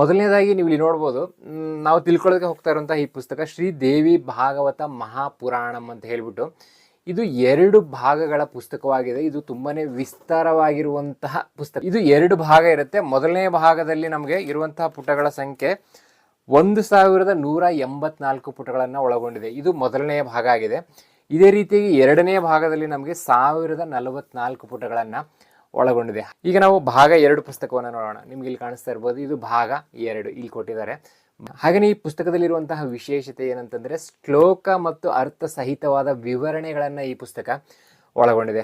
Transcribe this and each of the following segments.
ಮೊದಲನೇದಾಗಿ ನೀವು ಇಲ್ಲಿ ನೋಡ್ಬೋದು ನಾವು ತಿಳ್ಕೊಳ್ಳೋದಕ್ಕೆ ಹೋಗ್ತಾ ಇರುವಂತಹ ಈ ಪುಸ್ತಕ ಶ್ರೀ ದೇವಿ ಭಾಗವತ ಮಹಾಪುರಾಣಂ ಅಂತ ಹೇಳ್ಬಿಟ್ಟು, ಇದು ಎರಡು ಭಾಗಗಳ ಪುಸ್ತಕವಾಗಿದೆ. ಇದು ತುಂಬಾನೇ ವಿಸ್ತಾರವಾಗಿರುವಂತಹ ಪುಸ್ತಕ. ಇದು ಎರಡು ಭಾಗ ಇರುತ್ತೆ. ಮೊದಲನೇ ಭಾಗದಲ್ಲಿ ನಮಗೆ ಇರುವಂತಹ ಪುಟಗಳ ಸಂಖ್ಯೆ ಒಂದು ಸಾವಿರದ ನೂರ ಎಂಬತ್ನಾಲ್ಕು ಪುಟಗಳನ್ನು ಒಳಗೊಂಡಿದೆ. ಇದು ಮೊದಲನೆಯ ಭಾಗ ಆಗಿದೆ. ಇದೇ ರೀತಿಯಾಗಿ ಎರಡನೇ ಭಾಗದಲ್ಲಿ ನಮಗೆ ಸಾವಿರದ ನಲವತ್ನಾಲ್ಕು ಪುಟಗಳನ್ನು ಒಳಗೊಂಡಿದೆ. ಈಗ ನಾವು ಭಾಗ ಎರಡು ಪುಸ್ತಕವನ್ನು ನೋಡೋಣ. ನಿಮ್ಗೆ ಇಲ್ಲಿ ಕಾಣಿಸ್ತಾ ಇರ್ಬೋದು, ಇದು ಭಾಗ ಎರಡು ಇಲ್ಲಿ ಕೊಟ್ಟಿದ್ದಾರೆ. ಹಾಗೆಯೇ ಈ ಪುಸ್ತಕದಲ್ಲಿರುವಂತಹ ವಿಶೇಷತೆ ಏನಂತಂದ್ರೆ ಶ್ಲೋಕ ಮತ್ತು ಅರ್ಥ ಸಹಿತವಾದ ವಿವರಣೆಗಳನ್ನು ಈ ಪುಸ್ತಕ ಒಳಗೊಂಡಿದೆ.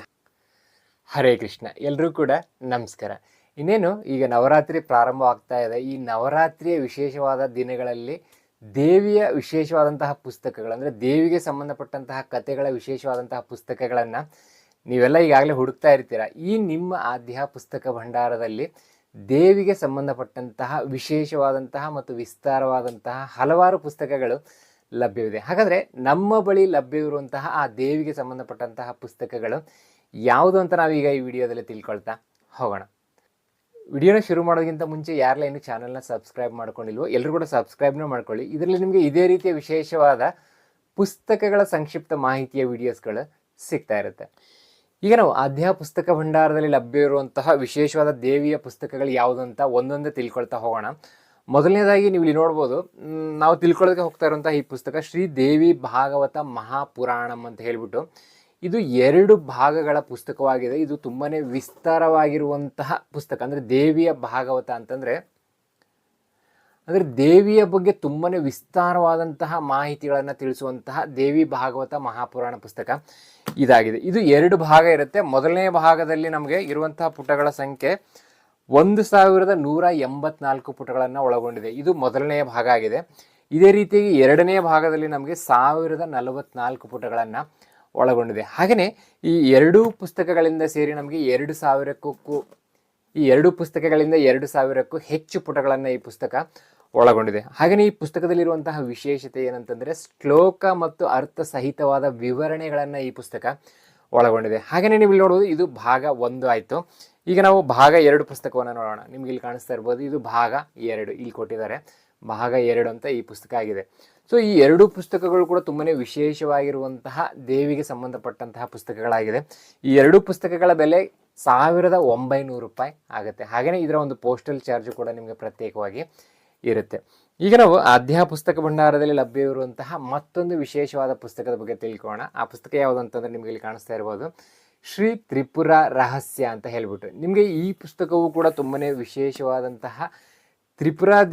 ಹರೇ ಕೃಷ್ಣ. ಎಲ್ಲರೂ ಕೂಡ ನಮಸ್ಕಾರ. ಇನ್ನೇನು, ಈಗ ನವರಾತ್ರಿ ಪ್ರಾರಂಭ ಆಗ್ತಾ ಇದೆ. ಈ ನವರಾತ್ರಿಯ ವಿಶೇಷವಾದ ದಿನಗಳಲ್ಲಿ ದೇವಿಯ ವಿಶೇಷವಾದಂತಹ ಪುಸ್ತಕಗಳು, ಅಂದರೆ ದೇವಿಗೆ ಸಂಬಂಧಪಟ್ಟಂತಹ ಕಥೆಗಳ ವಿಶೇಷವಾದಂತಹ ಪುಸ್ತಕಗಳನ್ನು ನೀವೆಲ್ಲ ಈಗಾಗಲೇ ಹುಡುಕ್ತಾ ಇರ್ತೀರ? ಈ ನಿಮ್ಮ ಆದ್ಯ ಪುಸ್ತಕ ಭಂಡಾರದಲ್ಲಿ ದೇವಿಗೆ ಸಂಬಂಧಪಟ್ಟಂತಹ ವಿಶೇಷವಾದಂತಹ ಮತ್ತು ವಿಸ್ತಾರವಾದಂತಹ ಹಲವಾರು ಪುಸ್ತಕಗಳು ಲಭ್ಯವಿದೆ. ಹಾಗಾದರೆ ನಮ್ಮ ಬಳಿ ಲಭ್ಯವಿರುವಂತಹ ಆ ದೇವಿಗೆ ಸಂಬಂಧಪಟ್ಟಂತಹ ಪುಸ್ತಕಗಳು ಯಾವುದು ಅಂತ ನಾವೀಗ ಈ ವಿಡಿಯೋದಲ್ಲಿ ತಿಳ್ಕೊಳ್ತಾ ಹೋಗೋಣ. ವಿಡಿಯೋನ ಶುರು ಮಾಡೋದಕ್ಕಿಂತ ಮುಂಚೆ ಯಾರಲ್ಲ ಇನ್ನು ಚಾನಲ್ನ ಸಬ್ಸ್ಕ್ರೈಬ್ ಮಾಡ್ಕೊಂಡಿಲ್ವೋ ಎಲ್ಲರೂ ಕೂಡ ಸಬ್ಸ್ಕ್ರೈಬ್ನೂ ಮಾಡ್ಕೊಳ್ಳಿ. ಇದರಲ್ಲಿ ನಿಮಗೆ ಇದೇ ರೀತಿಯ ವಿಶೇಷವಾದ ಪುಸ್ತಕಗಳ ಸಂಕ್ಷಿಪ್ತ ಮಾಹಿತಿಯ ವಿಡಿಯೋಸ್ಗಳು ಸಿಗ್ತಾ ಇರುತ್ತೆ. ಈಗ ನಾವು ಅಧ್ಯಾ ಪುಸ್ತಕ ಭಂಡಾರದಲ್ಲಿ ಲಭ್ಯ ಇರುವಂತಹ ವಿಶೇಷವಾದ ದೇವಿಯ ಪುಸ್ತಕಗಳು ಯಾವುದು ಅಂತ ಒಂದೊಂದೇ ತಿಳ್ಕೊಳ್ತಾ ಹೋಗೋಣ. ಮೊದಲನೇದಾಗಿ ನೀವು ಇಲ್ಲಿ ನೋಡ್ಬೋದು ನಾವು ತಿಳ್ಕೊಳ್ಳೋದಕ್ಕೆ ಹೋಗ್ತಾ ಇರುವಂತಹ ಈ ಪುಸ್ತಕ ಶ್ರೀ ದೇವಿ ಭಾಗವತ ಮಹಾಪುರಾಣಂ ಅಂತ ಹೇಳ್ಬಿಟ್ಟು, ಇದು ಎರಡು ಭಾಗಗಳ ಪುಸ್ತಕವಾಗಿದೆ. ಇದು ತುಂಬಾ ವಿಸ್ತಾರವಾಗಿರುವಂತಹ ಪುಸ್ತಕ, ಅಂದರೆ ದೇವಿಯ ಭಾಗವತ ಅಂತಂದ್ರೆ ಅಂದರೆ ದೇವಿಯ ಬಗ್ಗೆ ತುಂಬಾ ವಿಸ್ತಾರವಾದಂತಹ ಮಾಹಿತಿಗಳನ್ನು ತಿಳಿಸುವಂತಹ ದೇವಿ ಭಾಗವತ ಮಹಾಪುರಾಣ ಪುಸ್ತಕ ಇದಾಗಿದೆ. ಇದು ಎರಡು ಭಾಗ ಇರುತ್ತೆ. ಮೊದಲನೇ ಭಾಗದಲ್ಲಿ ನಮಗೆ ಇರುವಂತಹ ಪುಟಗಳ ಸಂಖ್ಯೆ ಒಂದು ಸಾವಿರದ ನೂರ ಎಂಬತ್ನಾಲ್ಕು ಪುಟಗಳನ್ನು ಒಳಗೊಂಡಿದೆ. ಇದು ಮೊದಲನೆಯ ಭಾಗ ಆಗಿದೆ. ಇದೇ ರೀತಿಯಾಗಿ ಎರಡನೇ ಭಾಗದಲ್ಲಿ ನಮಗೆ ಸಾವಿರದ ನಲವತ್ನಾಲ್ಕು ಪುಟಗಳನ್ನು ಒಳಗೊಂಡಿದೆ. ಹಾಗೆಯೇ ಈ ಎರಡೂ ಪುಸ್ತಕಗಳಿಂದ ಸೇರಿ ನಮಗೆ ಎರಡು ಸಾವಿರಕ್ಕೂ ಈ ಎರಡು ಪುಸ್ತಕಗಳಿಂದ ಎರಡು ಸಾವಿರಕ್ಕೂ ಹೆಚ್ಚು ಪುಟಗಳನ್ನು ಈ ಪುಸ್ತಕ ಒಳಗೊಂಡಿದೆ. ಹಾಗೆಯೇ ಈ ಪುಸ್ತಕದಲ್ಲಿರುವಂತಹ ವಿಶೇಷತೆ ಏನಂತಂದರೆ ಶ್ಲೋಕ ಮತ್ತು ಅರ್ಥ ಸಹಿತವಾದ ವಿವರಣೆಗಳನ್ನು ಈ ಪುಸ್ತಕ ಒಳಗೊಂಡಿದೆ. ಹಾಗೆಯೇ ನೀವು ಇಲ್ಲಿ ನೋಡುವುದು ಇದು ಭಾಗ ಒಂದು ಆಯಿತು. ಈಗ ನಾವು ಭಾಗ ಎರಡು ಪುಸ್ತಕವನ್ನು ನೋಡೋಣ. ನಿಮ್ಗೆ ಇಲ್ಲಿ ಕಾಣಿಸ್ತಾ ಇರ್ಬೋದು, ಇದು ಭಾಗ ಎರಡು. ಇಲ್ಲಿ ಕೊಟ್ಟಿದ್ದಾರೆ, ಭಾಗ ಎರಡು ಅಂತ ಈ ಪುಸ್ತಕ ಆಗಿದೆ. ಸೊ ಈ ಎರಡು ಪುಸ್ತಕಗಳು ಕೂಡ ತುಂಬಾ ವಿಶೇಷವಾಗಿರುವಂತಹ ದೇವಿಗೆ ಸಂಬಂಧಪಟ್ಟಂತಹ ಪುಸ್ತಕಗಳಾಗಿದೆ. ಈ ಎರಡು ಪುಸ್ತಕಗಳ ಬೆಲೆ ಸಾವಿರದ ಒಂಬೈನೂರು ರೂಪಾಯಿ ಆಗುತ್ತೆ. ಹಾಗೆಯೇ ಇದರ ಒಂದು ಪೋಸ್ಟಲ್ ಚಾರ್ಜ್ ಕೂಡ ನಿಮಗೆ ಪ್ರತ್ಯೇಕವಾಗಿ ಇರುತ್ತೆ. ಈಗ ನಾವು ಆದ್ಯ ಪುಸ್ತಕ ಭಂಡಾರದಲ್ಲಿ ಲಭ್ಯವಿರುವಂತಹ ಮತ್ತೊಂದು ವಿಶೇಷವಾದ ಪುಸ್ತಕದ ಬಗ್ಗೆ ತಿಳ್ಕೊಳ್ಳೋಣ. ಆ ಪುಸ್ತಕ ಯಾವುದು ಅಂತಂದ್ರೆ ನಿಮಗೆ ಇಲ್ಲಿ ಕಾಣಿಸ್ತಾ ಇರ್ಬೋದು. ಶ್ರೀ ತ್ರಿಪುರ ರಹಸ್ಯ ಅಂತ ಹೇಳ್ಬಿಟ್ಟು. ನಿಮಗೆ ಈ ಪುಸ್ತಕವು ಕೂಡ ತುಂಬನೇ ವಿಶೇಷವಾದಂತಹ ತ್ರಿಪುರಾ